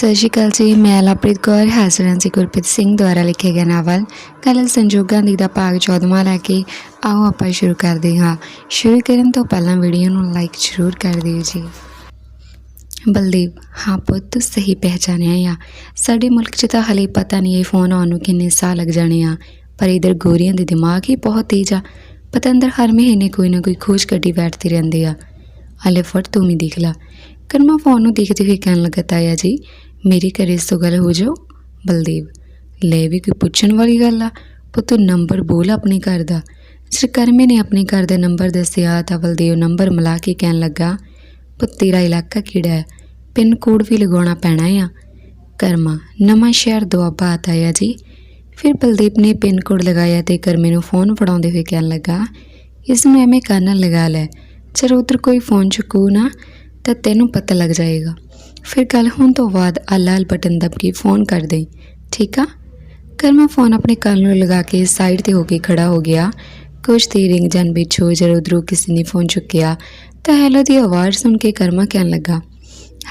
ਸਤਿ ਸ਼੍ਰੀ ਅਕਾਲ ਜੀ, ਮੈਂ ਲਵਪ੍ਰੀਤ ਕੌਰ, ਹਾਜ਼ਰਾਂ ਜੀ ਗੁਰਪ੍ਰੀਤ ਸਿੰਘ ਦੁਆਰਾ ਲਿਖਿਆ ਗਿਆ ਨਾਵਲ। ਕਲਲ ਸੰਜੋਗਾਂ ਦੀ ਦਾ ਭਾਗ 14ਵਾਂ ਲੈ ਕੇ ਆਓ ਆਪਾਂ ਸ਼ੁਰੂ ਕਰਦੇ ਹਾਂ। ਸ਼ੁਰੂ ਕਰਨ ਤੋਂ ਪਹਿਲਾਂ ਵੀਡੀਓ ਨੂੰ ਲਾਈਕ ਜ਼ਰੂਰ ਕਰ ਦਿਓ ਜੀ। ਬਲਦੇਵ, ਹਾਂ ਪੁੱਤ, ਸਹੀ ਪਹਿਚਾਨਿਆ ਆ। ਸਾਡੇ ਮੁਲਕ 'ਚ ਤਾਂ ਹਲੇ ਪਤਾ ਨਹੀਂ ਇਹ ਫੋਨ ਆਉਣ ਨੂੰ ਕਿੰਨੇ ਸਾਲ ਲੱਗ ਜਾਣੇ ਆ। ਪਰ ਇਧਰ ਗੋਰੀਆਂ ਦੇ ਦਿਮਾਗ ਹੀ ਬਹੁਤ ਤੇਜ਼ ਆ। ਪਤੰਦਰ ਹਰ ਮਹੀਨੇ ਕੋਈ ਨਾ ਕੋਈ ਖੋਜ ਕੱਢੀ ਬੈਠਦੇ ਰਹਿੰਦੇ ਆ। ਹਲੇ ਫਟ ਤੂੰ ਵੀ ਦੇਖ ਲਾ। ਕਰਮਾ ਫੋਨ ਨੂੰ ਦੇਖਦੇ ਹੋਏ ਕਹਿਣ ਲੱਗਾ ਤਾਇਆ ਜੀ ਮੇਰੇ ਘਰੇ ਇਸ ਤੋਂ ਗੱਲ ਹੋ ਜਾਓ। ਬਲਦੇਵ, ਲੈ ਵੀ ਕੋਈ ਪੁੱਛਣ ਵਾਲੀ ਗੱਲ ਆ? ਪੁੱਤ, ਨੰਬਰ ਬੋਲ ਆਪਣੇ ਘਰ ਦਾ। ਜੇ ਕਰਮੇ ਨੇ ਆਪਣੇ ਘਰ ਦਾ ਨੰਬਰ ਦੱਸਿਆ ਤਾਂ ਬਲਦੇਵ ਨੰਬਰ ਮਿਲਾ ਕੇ ਕਹਿਣ ਲੱਗਾ, ਪੁੱਤ, ਤੇਰਾ ਇਲਾਕਾ ਕਿਹੜਾ ਹੈ? ਪਿੰਨ ਕੋਡ ਵੀ ਲਗਾਉਣਾ ਪੈਣਾ ਆ। ਕਰਮਾ, ਨਵਾਂ ਸ਼ਹਿਰ ਦੁਆਬਾ ਆਇਆ ਜੀ। ਫਿਰ ਬਲਦੀਪ ਨੇ ਪਿੰਨ ਕੋਡ ਲਗਾਇਆ ਤੇ ਕਰਮੇ ਨੂੰ ਫੋਨ ਫੜਾਉਂਦੇ ਹੋਏ ਕਹਿਣ ਲੱਗਾ, ਇਸ ਨੂੰ ਐਵੇਂ ਕੰਨ ਲਗਾ ਲੈ। ਜੇ ਉਧਰ ਕੋਈ ਫੋਨ ਚੁੱਕੂ ਨਾ, ਤਾਂ ਤੈਨੂੰ ਪਤਾ ਲੱਗ ਜਾਏਗਾ। ਫਿਰ ਗੱਲ ਹੋਣ ਤੋਂ ਬਾਅਦ ਆ ਲਾਲ ਬਟਨ ਦਬ ਕੇ ਫੋਨ ਕਰ ਦੇ ਠੀਕ ਆ? ਕਰਮਾ ਫੋਨ ਆਪਣੇ ਕੰਨ ਨੂੰ ਲਗਾ ਕੇ ਸਾਈਡ ਤੇ ਹੋ ਕੇ ਖੜਾ ਹੋ ਗਿਆ। ਕੁਝ ਦੇਰ ਰਿੰਗ ਜਾਣ ਪਿੱਛੋਂ ਜਦੋਂ ਉਧਰੋਂ ਕਿਸੇ ਨੇ ਫੋਨ ਚੁੱਕਿਆ, ਤਾਂ ਹੈਲੋ ਦੀ ਆਵਾਜ਼ ਸੁਣ ਕੇ ਕਰਮਾ ਕਹਿਣ ਲੱਗਾ,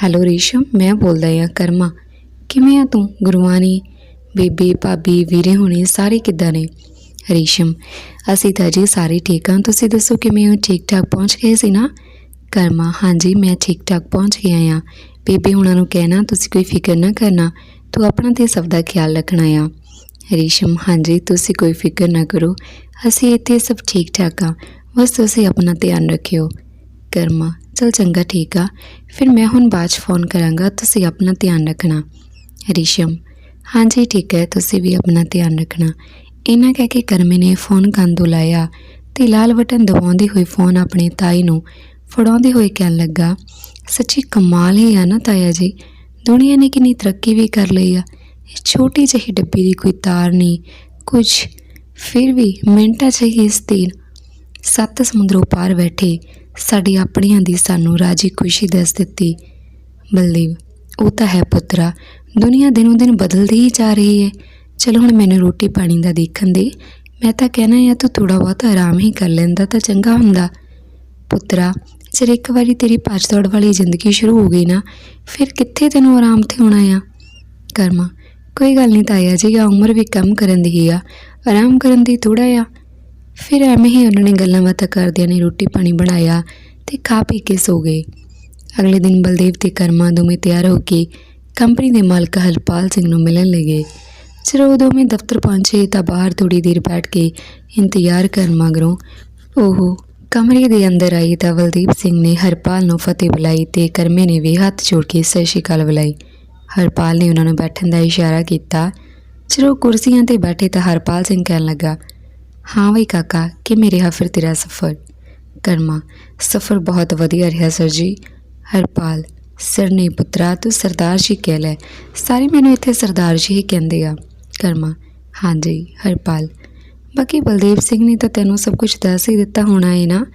ਹੈਲੋ ਰੀਸ਼ਮ, ਮੈਂ ਬੋਲਦਾ ਹਾਂ, ਕਰਮਾ। ਕਿਵੇਂ ਆ ਤੂੰ ਗੁਰਵਾਨੀ ਬੀਬੀ, ਭਾਬੀ, ਵੀਰੇ ਹੋਣੇ ਸਾਰੇ ਕਿੱਦਾਂ ਨੇ? ਰੀਸ਼ਮ, ਅਸੀਂ ਤਾਂ ਜੀ ਸਾਰੇ ਠੀਕ ਹਾਂ, ਤੁਸੀਂ ਦੱਸੋ ਕਿਵੇਂ ਹੋ? ਠੀਕ ਠਾਕ ਪਹੁੰਚ ਗਏ ਸੀ ਨਾ? ਕਰਮਾ, ਹਾਂਜੀ, ਮੈਂ ਠੀਕ ਠਾਕ ਪਹੁੰਚ ਗਿਆ ਆ ਬੀਬੀ ਹੁਣਾਂ ਨੂੰ ਕਹਿਣਾ, ਤੁਸੀਂ ਕੋਈ ਫਿਕਰ ਨਾ ਕਰਨਾ। ਤੂੰ ਆਪਣਾ ਤੇ ਸਭ ਦਾ ਖਿਆਲ ਰੱਖਣਾ ਆ। ਰੀਸ਼ਮ, ਹਾਂਜੀ, ਤੁਸੀਂ ਕੋਈ ਫਿਕਰ ਨਾ ਕਰੋ। ਅਸੀਂ ਇੱਥੇ ਸਭ ਠੀਕ ਠਾਕ ਆ। ਬਸ ਤੁਸੀਂ ਆਪਣਾ ਧਿਆਨ ਰੱਖਿਓ। ਕਰਮਾ, ਚਲ ਚੰਗਾ, ਠੀਕ ਆ। ਫਿਰ ਮੈਂ ਹੁਣ ਬਾਅਦ 'ਚ ਫੋਨ ਕਰਾਂਗਾ। ਤੁਸੀਂ ਆਪਣਾ ਧਿਆਨ ਰੱਖਣਾ। ਰੀਸ਼ਮ, ਹਾਂਜੀ, ਠੀਕ ਹੈ, ਤੁਸੀਂ ਵੀ ਆਪਣਾ ਧਿਆਨ ਰੱਖਣਾ। ਇਹਨਾਂ ਕਹਿ ਕੇ ਕਰਮੇ ਨੇ ਫੋਨ ਕੰਨ ਲਾਇਆ ਤੇ ਲਾਲ ਬਟਨ ਦਬਾਉਂਦੇ ਹੋਏ ਫੋਨ ਆਪਣੀ ਤਾਈ ਨੂੰ ਫੜਾਉਂਦੇ ਹੋਏ ਕਹਿਣ ਲੱਗਾ ਸੱਚੀ ਕਮਾਲ ਹੀ ਆ ਨਾ ਤਾਇਆ ਜੀ। ਦੁਨੀਆ ਨੇ ਕਿੰਨੀ ਤਰੱਕੀ ਵੀ ਕਰ ਲਈ ਆ। ਇਹ ਛੋਟੀ ਜਿਹੀ ਡੱਬੀ ਦੀ ਕੋਈ ਤਾਰ ਨਹੀਂ, ਕੁਝ ਫਿਰ ਵੀ ਮਿੰਟਾਂ 'ਚ ਹੀ ਇਸ ਤੀਰ ਸੱਤ ਸਮੁੰਦਰੋਂ ਪਾਰ ਬੈਠੇ ਸਾਡੀ ਆਪਣੀਆਂ ਦੀ ਸਾਨੂੰ ਰਾਜੀ ਖੁਸ਼ੀ ਦੱਸ ਦਿੱਤੀ। ਬਲਦੇਵ, ਉਹ ਤਾਂ ਹੈ ਪੁੱਤਰਾ, ਦੁਨੀਆ ਦਿਨੋਂ ਦਿਨ ਬਦਲਦੀ ਹੀ ਜਾ ਰਹੀ ਹੈ ਚਲੋ ਹੁਣ ਮੈਨੂੰ ਰੋਟੀ ਪਾਣੀ ਦਾ ਦੇਖਣ ਦੇ। ਮੈਂ ਤਾਂ ਕਹਿਣਾ ਆ, ਤੂੰ ਥੋੜਾ ਬਹੁਤ ਆਰਾਮ ਹੀ ਕਰ ਲੈਂਦਾ ਤਾਂ ਚੰਗਾ ਹੁੰਦਾ। ਪੁੱਤਰਾ ਜਦ ਇੱਕ ਵਾਰੀ ਤੇਰੀ ਭੱਜ ਦੌੜ ਵਾਲੀ ਜ਼ਿੰਦਗੀ ਸ਼ੁਰੂ ਹੋ ਗਈ ਨਾ, ਫਿਰ ਕਿੱਥੇ ਤੈਨੂੰ ਆਰਾਮ ਤੇ ਹੋਣਾ ਆ? ਕਰਮਾ, ਕੋਈ ਗੱਲ ਨਹੀਂ ਤਾਇਆ ਜੀ ਆ ਉਮਰ ਵੀ ਕੰਮ ਕਰਨ ਦੀ ਹੀ ਆ, ਆਰਾਮ ਕਰਨ ਦੀ ਥੋੜਾ ਆ। ਫਿਰ ਐਵੇਂ ਹੀ ਉਹਨਾਂ ਨੇ ਗੱਲਾਂ ਬਾਤਾਂ ਕਰਦਿਆਂ ਨੇ ਰੋਟੀ ਪਾਣੀ ਬਣਾਇਆ ਤੇ ਖਾ ਪੀ ਕੇ ਸੋ ਗਏ। ਅਗਲੇ ਦਿਨ ਬਲਦੇਵ ਤੇ ਕਰਮਾ ਦੋਵੇਂ ਤਿਆਰ ਹੋ ਕੇ ਕੰਪਨੀ ਦੇ ਮਾਲਕ ਹਰਪਾਲ ਸਿੰਘ ਨੂੰ ਮਿਲਣ ਲੱਗੇ ਜਦੋਂ ਉਹ ਦੋਵੇਂ ਦਫ਼ਤਰ ਪਹੁੰਚੇ ਤਾਂ ਬਾਹਰ ਥੋੜੀ ਦੇਰ ਬੈਠ ਕੇ ਇੰਤਜ਼ਾਰ ਕਰਨ ਮਗਰੋਂ ਉਹ ਕਮਰੇ ਦੇ ਅੰਦਰ ਆਈ ਤਾਂ ਬਲਦੀਪ ਸਿੰਘ ਨੇ ਹਰਪਾਲ ਨੂੰ ਫਤਿਹ ਬੁਲਾਈ ਤੇ ਕਰਮੇ ਨੇ ਵੀ ਹੱਥ ਜੋੜ ਕੇ ਸਤਿ ਸ਼੍ਰੀ ਅਕਾਲ ਬੁਲਾਈ। ਹਰਪਾਲ ਨੇ ਉਹਨਾਂ ਨੂੰ ਬੈਠਣ ਦਾ ਇਸ਼ਾਰਾ ਕੀਤਾ। ਜਦੋਂ ਕੁਰਸੀਆਂ ਤੇ ਬੈਠੇ ਤਾਂ ਹਰਪਾਲ ਸਿੰਘ ਕਹਿਣ ਲੱਗਾ, ਹਾਂ ਬਈ ਕਾਕਾ ਕਿਵੇਂ ਰਿਹਾ ਫਿਰ ਤੇਰਾ ਸਫ਼ਰ? ਕਰਮਾ, ਸਫ਼ਰ ਬਹੁਤ ਵਧੀਆ ਰਿਹਾ ਸਰ ਜੀ। ਹਰਪਾਲ, ਸਰ ਨੇ ਪੁੱਤਰਾ ਤੂੰ ਸਰਦਾਰ ਜੀ ਕਹਿ ਲੈ। ਸਾਰੇ ਮੈਨੂੰ ਇੱਥੇ ਸਰਦਾਰ ਜੀ ਹੀ ਕਹਿੰਦੇ ਆ। ਕਰਮਾ ਹਾਂਜੀ ਹਰਪਾਲ ਬਾਕੀ ਬਲਦੇਵ ਸਿੰਘ ਨੇ ਤਾਂ ਤੈਨੂੰ ਸਭ ਕੁਝ ਦੱਸ ਹੀ ਦਿੱਤਾ ਹੋਣਾ ਹੈ ਨਾ।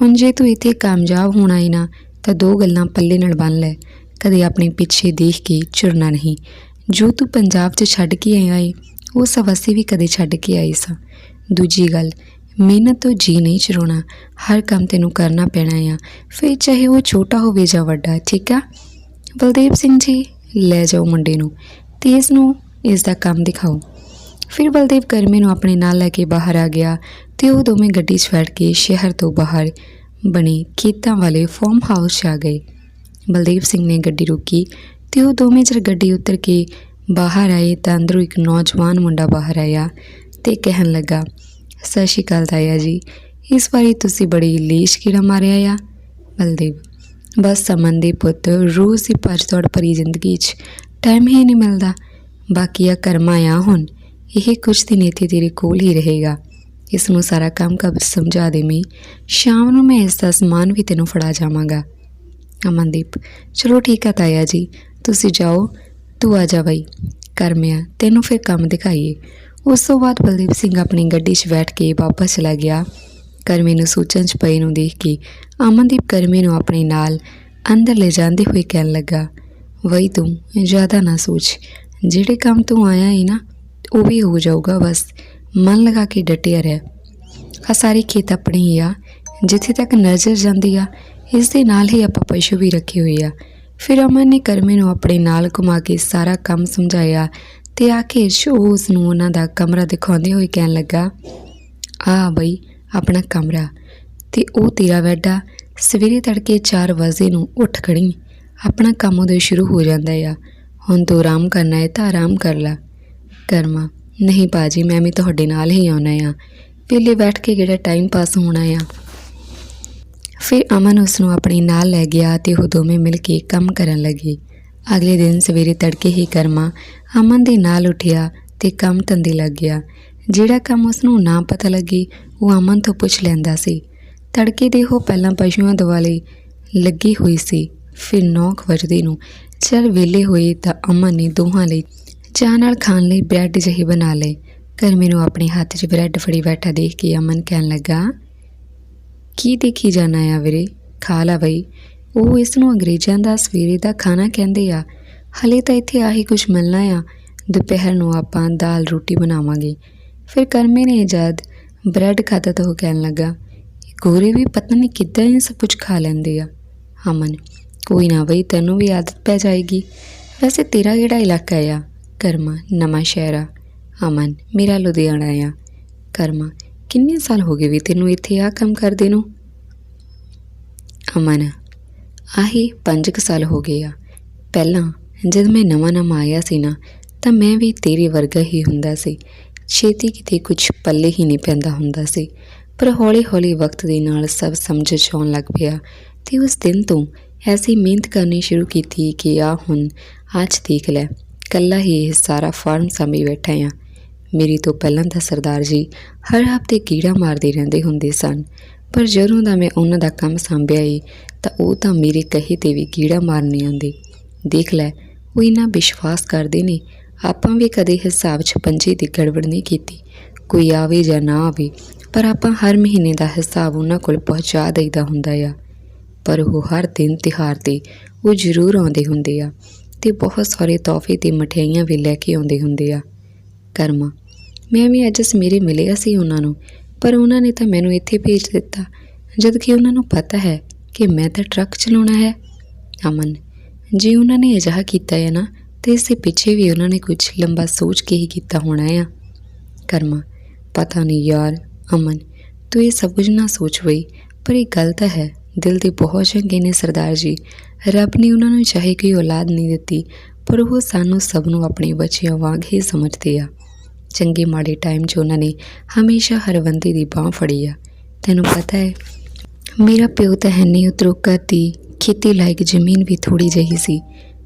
ਹੁਣ ਜੇ ਤੂੰ ਇੱਥੇ ਕਾਮਯਾਬ ਹੋਣਾ ਹੈ ਨਾ, ਤਾਂ ਦੋ ਗੱਲਾਂ ਪੱਲੇ ਨਾਲ ਬੰਨ ਲੈ। ਕਦੇ ਆਪਣੇ ਪਿੱਛੇ ਦੇਖ ਕੇ ਚੁਰਨਾ ਨਹੀਂ। ਜੋ ਤੂੰ ਪੰਜਾਬ 'ਚ ਛੱਡ ਕੇ ਆਇਆ ਏ, ਉਹ ਸਭ ਵੀ ਕਦੇ ਛੱਡ ਕੇ ਆਏ ਸਾਂ। ਦੂਜੀ ਗੱਲ, ਮਿਹਨਤ ਤੋਂ ਜੀ ਨਹੀਂ ਚਰਾਉਣਾ। ਹਰ ਕੰਮ ਤੈਨੂੰ ਕਰਨਾ ਪੈਣਾ ਆ। ਫਿਰ ਚਾਹੇ ਉਹ ਛੋਟਾ ਹੋਵੇ ਜਾਂ ਵੱਡਾ, ਠੀਕ ਆ? ਬਲਦੇਵ ਸਿੰਘ ਜੀ, ਲੈ ਜਾਓ ਮੁੰਡੇ ਨੂੰ। ਤੇ ਇਸ ਨੂੰ, ਇਸ ਦਾ ਕੰਮ ਦਿਖਾਓ। ਫਿਰ ਬਲਦੇਵ ਕਰਮੇ ਨੂੰ ਆਪਣੇ ਨਾਲ ਲੈ ਕੇ ਬਾਹਰ ਆ ਗਿਆ ਤੇ ਉਹ ਦੋਵੇਂ ਗੱਡੀ ਛੱਡ ਕੇ ਸ਼ਹਿਰ ਤੋਂ ਬਾਹਰ ਬਣੇ ਖੇਤਾਂ ਵਾਲੇ ਫਾਰਮ ਹਾਊਸ 'ਚ ਆ ਗਏ। ਬਲਦੇਵ ਸਿੰਘ ਨੇ ਗੱਡੀ ਰੋਕੀ ਤੇ ਉਹ ਦੋਵੇਂ ਜਦ ਗੱਡੀ ਉਤਰ ਕੇ ਬਾਹਰ ਆਏ ਤਾਂ ਅੰਦਰੋਂ ਇੱਕ ਨੌਜਵਾਨ ਮੁੰਡਾ ਬਾਹਰ ਆਇਆ ਤੇ ਕਹਿਣ ਲੱਗਾ, ਸਤਿ ਸ਼੍ਰੀ ਅਕਾਲ ਤਾਇਆ ਜੀ, ਇਸ ਵਾਰੀ ਤੁਸੀਂ ਬੜੀ ਲੇਸ਼ ਕੀੜਾ ਮਾਰਿਆ ਆ? ਬਲਦੇਵ, ਬਸ ਸਮਨ ਦੇ ਪੁੱਤ ਰੋਜ਼ ਹੀ ਭੱਜ ਦੌੜ ਭਰੀ ਜ਼ਿੰਦਗੀ 'ਚ ਟਾਈਮ ਹੀ ਨਹੀਂ ਮਿਲਦਾ ਬਾਕੀ ਆ ਕਰਮਾ ਆ ਹੁਣ। ਇਹ ਕੁਝ ਦਿਨ ਇੱਥੇ ਤੇਰੇ ਕੋਲ ਹੀ ਰਹੇਗਾ। ਇਸ ਨੂੰ ਸਾਰਾ ਕੰਮ ਕਬ ਸਮਝਾ ਦੇਵੀਂ। ਸ਼ਾਮ ਨੂੰ ਮੈਂ ਇਸ ਦਾ ਸਮਾਨ ਵੀ ਤੈਨੂੰ ਫੜਾ ਜਾਵਾਂਗਾ। ਅਮਨਦੀਪ, ਚਲੋ ਠੀਕ ਆ ਤਾਇਆ ਜੀ, ਤੁਸੀਂ ਜਾਓ, ਤੂੰ ਆ ਜਾ ਬਈ। ਕਰਮਿਆ, ਤੈਨੂੰ ਫਿਰ ਕੰਮ ਦਿਖਾਈਏ। ਉਸ ਤੋਂ ਬਾਅਦ ਬਲਦੀਪ ਸਿੰਘ ਆਪਣੀ ਗੱਡੀ 'ਚ ਬੈਠ ਕੇ ਵਾਪਸ ਚਲਾ ਗਿਆ। ਕਰਮੇ ਨੂੰ ਸੋਚਣ 'ਚ ਪਈ ਨੂੰ ਦੇਖ ਕੇ ਅਮਨਦੀਪ ਕਰਮੇ ਨੂੰ ਆਪਣੇ ਨਾਲ ਅੰਦਰ ਲੈ ਜਾਂਦੇ ਹੋਏ ਕਹਿਣ ਲੱਗਾ ਵਈ ਤੂੰ ਜ਼ਿਆਦਾ ਨਾ ਸੋਚ, ਜਿਹੜੇ ਕੰਮ ਤੂੰ ਆਇਆ ਹੈ ਨਾ ਉਹ ਵੀ ਹੋ ਜਾਊਗਾ, ਬਸ ਮਨ ਲਗਾ ਕੇ ਡਟਿਆ ਰਹਿ। ਆ ਸਾਰੀ ਖੇਤ ਆਪਣੀ ਹੀ ਆ। ਜਿੱਥੇ ਤੱਕ ਨਜ਼ਰ ਜਾਂਦੀ ਆ, ਇਸ ਦੇ ਨਾਲ ਹੀ ਆਪਾਂ ਪਸ਼ੂ ਵੀ ਰੱਖੇ ਹੋਏ ਆ। ਫਿਰ ਅਮਨ ਨੇ ਕਰਮੇ ਨੂੰ ਆਪਣੇ ਨਾਲ ਘੁਮਾ ਕੇ ਸਾਰਾ ਕੰਮ ਸਮਝਾਇਆ ਤੇ ਆਖਿਰ 'ਚ ਉਹ ਉਸ ਨੂੰ ਉਹਨਾਂ ਦਾ ਕਮਰਾ ਦਿਖਾਉਂਦੇ ਹੋਏ ਕਹਿਣ ਲੱਗਾ ਆ ਬਈ, ਆਪਣਾ ਕਮਰਾ। ਤੇ ਉਹ ਤੇਰਾ ਬੈੱਡ ਸਵੇਰੇ ਤੜਕੇ 4 ਵਜੇ ਨੂੰ ਉੱਠ ਖੜੀ। ਆਪਣਾ ਕੰਮ ਉਹਦੇ ਸ਼ੁਰੂ ਹੋ ਜਾਂਦਾ ਆ। ਹੁਣ ਤੂੰ ਆਰਾਮ ਕਰਨਾ ਹੈ ਤਾਂ ਆਰਾਮ ਕਰ ਲੈ। ਕਰਮਾ। ਨਹੀਂ ਬਾਜੀ ਮੈਂ ਵੀ ਤੁਹਾਡੇ ਨਾਲ ਹੀ ਆਉਣਾ ਆ। ਵੇਲੇ ਬੈਠ ਕੇ ਜਿਹੜਾ ਟਾਈਮ ਪਾਸ ਹੋਣਾ ਆ। ਫਿਰ ਅਮਨ ਉਸ ਨੂੰ ਆਪਣੇ ਨਾਲ ਲੈ ਗਿਆ ਤੇ ਉਹ ਦੋਵੇਂ ਮਿਲ ਕੇ ਕੰਮ ਕਰਨ ਲੱਗੇ। ਅਗਲੇ ਦਿਨ ਸਵੇਰੇ ਤੜਕੇ ਹੀ ਕਰਮਾ ਅਮਨ ਦੇ ਨਾਲ ਉੱਠਿਆ ਤੇ ਕੰਮ ਧੰਦੇ ਲੱਗ ਗਿਆ। ਜਿਹੜਾ ਕੰਮ ਉਸ ਨੂੰ ਨਾ ਪਤਾ ਲੱਗੇ, ਉਹ ਅਮਨ ਤੋਂ ਪੁੱਛ ਲੈਂਦਾ ਸੀ। ਤੜਕੇ ਦੇ ਉਹ ਪਹਿਲਾਂ ਪਸ਼ੂਆਂ ਦੁਆਲੇ ਲੱਗੀ ਹੋਈ ਸੀ। ਫਿਰ 9 ਵਜੇ ਨੂੰ, ਚਲ ਵੇਲੇ ਹੋਏ ਤਾਂ ਅਮਨ ਨੇ ਦੋਹਾਂ ਲਈ ਚਾਹ ਨਾਲ ਖਾਣ ਲਈ ਬ੍ਰੈਡ ਜਿਹੇ ਬਣਾ ਲਏ। ਕਰਮੇ ਨੂੰ ਆਪਣੇ ਹੱਥ 'ਚ ਬ੍ਰੈਡ ਫੜੀ ਬੈਠਾ ਦੇਖ ਕੇ ਅਮਨ ਕਹਿਣ ਲੱਗਾ, ਕੀ ਦੇਖੀ ਜਾਣਾ ਆ ਵੀਰੇ? ਖਾ ਲਾ ਬਈ। ਉਹ ਇਸ ਨੂੰ ਅੰਗਰੇਜ਼ਾਂ ਦਾ ਸਵੇਰੇ ਦਾ ਖਾਣਾ ਕਹਿੰਦੇ ਆ। ਹਲੇ ਤਾਂ ਇੱਥੇ ਆਹੀ ਕੁਝ ਮਿਲਣਾ ਆ। ਦੁਪਹਿਰ ਨੂੰ ਆਪਾਂ ਦਾਲ ਰੋਟੀ ਬਣਾਵਾਂਗੇ। ਫਿਰ ਕਰਮੇ ਨੇ ਜਦ ਬ੍ਰੈਡ ਖਾਧਾ ਤਾਂ ਉਹ ਕਹਿਣ ਲੱਗਾ, ਗੋਰੇ ਵੀ ਪਤਾ ਨਹੀਂ ਕਿੱਦਾਂ ਇਹ ਸਭ ਕੁਝ ਖਾ ਲੈਂਦੇ ਆ। ਅਮਨ, ਕੋਈ ਨਾ ਬਈ, ਤੈਨੂੰ ਵੀ ਆਦਤ ਪੈ ਜਾਏਗੀ। ਵੈਸੇ ਤੇਰਾ ਕਿਹੜਾ ਇਲਾਕਾ ਆ? ਕਰਮਾ ਨਵਾਂ ਸ਼ਹਿਰ। ਆ ਅਮਨ, ਮੇਰਾ ਲੁਧਿਆਣਾ ਆ। ਕਰਮਾ, ਕਿੰਨੇ ਸਾਲ ਹੋ ਗਏ ਵੀ ਤੈਨੂੰ ਇੱਥੇ ਆ ਕੰਮ ਕਰਦੇ ਨੂੰ? ਅਮਨ, ਆਹੀ 5 ਸਾਲ ਹੋ ਗਏ ਆ। ਪਹਿਲਾਂ ਜਦ ਮੈਂ ਨਵਾਂ ਨਵਾਂ ਆਇਆ ਸੀ ਨਾ, ਤਾਂ ਮੈਂ ਵੀ ਤੇਰੇ ਵਰਗਾ ਹੀ ਹੁੰਦਾ ਸੀ। ਛੇਤੀ ਕਿਤੇ ਕੁਝ ਪੱਲੇ ਹੀ ਨਹੀਂ ਪੈਂਦਾ ਹੁੰਦਾ ਸੀ। ਪਰ ਹੌਲੀ-ਹੌਲੀ ਵਕਤ ਦੇ ਨਾਲ ਸਭ ਸਮਝ 'ਚ ਆਉਣ ਲੱਗ ਪਿਆ ਤੇ ਉਸ ਦਿਨ ਤੋਂ ਐਸੀ ਮਿਹਨਤ ਕਰਨੀ ਸ਼ੁਰੂ ਕੀਤੀ ਕਿ ਆ ਹੁਣ ਅੱਜ ਦੇਖ ਲੈ। ਇਕੱਲਾ ਹੀ ਇਹ ਸਾਰਾ ਫਾਰਮ ਸਾਂਭੀ ਬੈਠਾ ਆ। ਮੇਰੀ ਤੋਂ ਪਹਿਲਾਂ ਤਾਂ ਸਰਦਾਰ ਜੀ ਹਰ ਹਫ਼ਤੇ ਕੀੜਾ ਮਾਰਦੇ ਰਹਿੰਦੇ ਹੁੰਦੇ ਸਨ। ਪਰ ਜਦੋਂ ਦਾ ਮੈਂ ਉਹਨਾਂ ਦਾ ਕੰਮ ਸੰਭਿਆ ਈ, ਤਾਂ ਉਹ ਤਾਂ ਮੇਰੇ ਕਹੇ ਤੇ ਵੀ ਕੀੜਾ ਮਾਰਨੇ ਆਉਂਦੇ। ਦੇਖ ਲੈ, ਉਹ ਇਹਨਾਂ ਵਿਸ਼ਵਾਸ ਕਰਦੇ ਨੇ, ਆਪਾਂ ਵੀ ਕਦੇ ਹਿਸਾਬ 'ਚ ਪੰਜੇ ਦੀ ਗੜਬੜ ਨਹੀਂ ਕੀਤੀ। ਕੋਈ ਆਵੇ ਜਾਂ ਨਾ ਆਵੇ, ਪਰ ਆਪਾਂ ਹਰ ਮਹੀਨੇ ਦਾ ਹਿਸਾਬ ਉਹਨਾਂ ਕੋਲ ਪਹੁੰਚਾ ਦਈਦਾ ਹੁੰਦਾ ਆ। ਪਰ ਉਹ ਹਰ ਦਿਨ ਤਿਉਹਾਰ ਤੇ ਉਹ ਜ਼ਰੂਰ ਆਉਂਦੇ ਹੁੰਦੇ ਆ। ਤੇ ਬਹੁਤ ਸਾਰੇ ਤੋਹਫੇ ਤੇ ਮਠਿਆਈਆਂ ਵੀ ਲੈ ਕੇ ਆਉਂਦੇ ਹੁੰਦੇ ਆ। ਕਰਮਾ, ਮੈਂ ਵੀ ਅੱਜ ਸਵੇਰੇ ਮਿਲਿਆ ਸੀ ਉਹਨਾਂ ਨੂੰ, ਪਰ ਉਹਨਾਂ ਨੇ ਤਾਂ ਮੈਨੂੰ ਇੱਥੇ ਭੇਜ ਦਿੱਤਾ, ਜਦ ਕਿ ਉਹਨਾਂ ਨੂੰ ਪਤਾ ਹੈ ਕਿ ਮੈਂ ਤਾਂ ਟਰੱਕ ਚਲਾਉਣਾ ਹੈ। ਅਮਨ, ਜੇ ਉਹਨਾਂ ਨੇ ਅਜਿਹਾ ਕੀਤਾ ਹੈ ਨਾ, ਤੇ ਇਸ ਦੇ ਪਿੱਛੇ ਵੀ ਉਹਨਾਂ ਨੇ ਕੁਝ ਲੰਬਾ ਸੋਚ ਕੇ ਹੀ ਕੀਤਾ ਹੋਣਾ ਆ। ਕਰਮਾ, ਪਤਾ ਨਹੀਂ ਯਾਰ, ਅਮਨ, ਤੂੰ ਇਹ ਸਭ ਕੁਝ ਨਾ ਸੋਚ ਬਈ ਪਰ ਇਹ ਗੱਲ ਤਾਂ ਹੈ, ਦਿਲ ਦੇ ਬਹੁਤ ਚੰਗੇ ਨੇ ਸਰਦਾਰ ਜੀ। ਰੱਬ ਨੇ ਉਹਨਾਂ ਨੂੰ ਚਾਹੇ ਕੋਈ ਔਲਾਦ ਨਹੀਂ ਦਿੱਤੀ, ਪਰ ਉਹ ਸਾਨੂੰ ਸਭ ਨੂੰ ਆਪਣੇ ਬੱਚਿਆਂ ਵਾਂਗ ਹੀ ਸਮਝਦੇ ਆ। ਚੰਗੇ ਮਾੜੇ ਟਾਈਮ 'ਚ ਉਹਨਾਂ ਨੇ ਹਮੇਸ਼ਾ ਹਰ ਦੀ ਬਾਹ ਫੜੀ ਆ। ਤੈਨੂੰ ਪਤਾ ਹੈ, ਮੇਰਾ ਪਿਓ ਤਾਂ ਹੈ ਨਹੀਂ ਉਤਰੋਕਰ ਦੀ ਖੇਤੀ ਲਾਇਕ ਜ਼ਮੀਨ ਵੀ ਥੋੜੀ ਜਿਹੀ ਸੀ,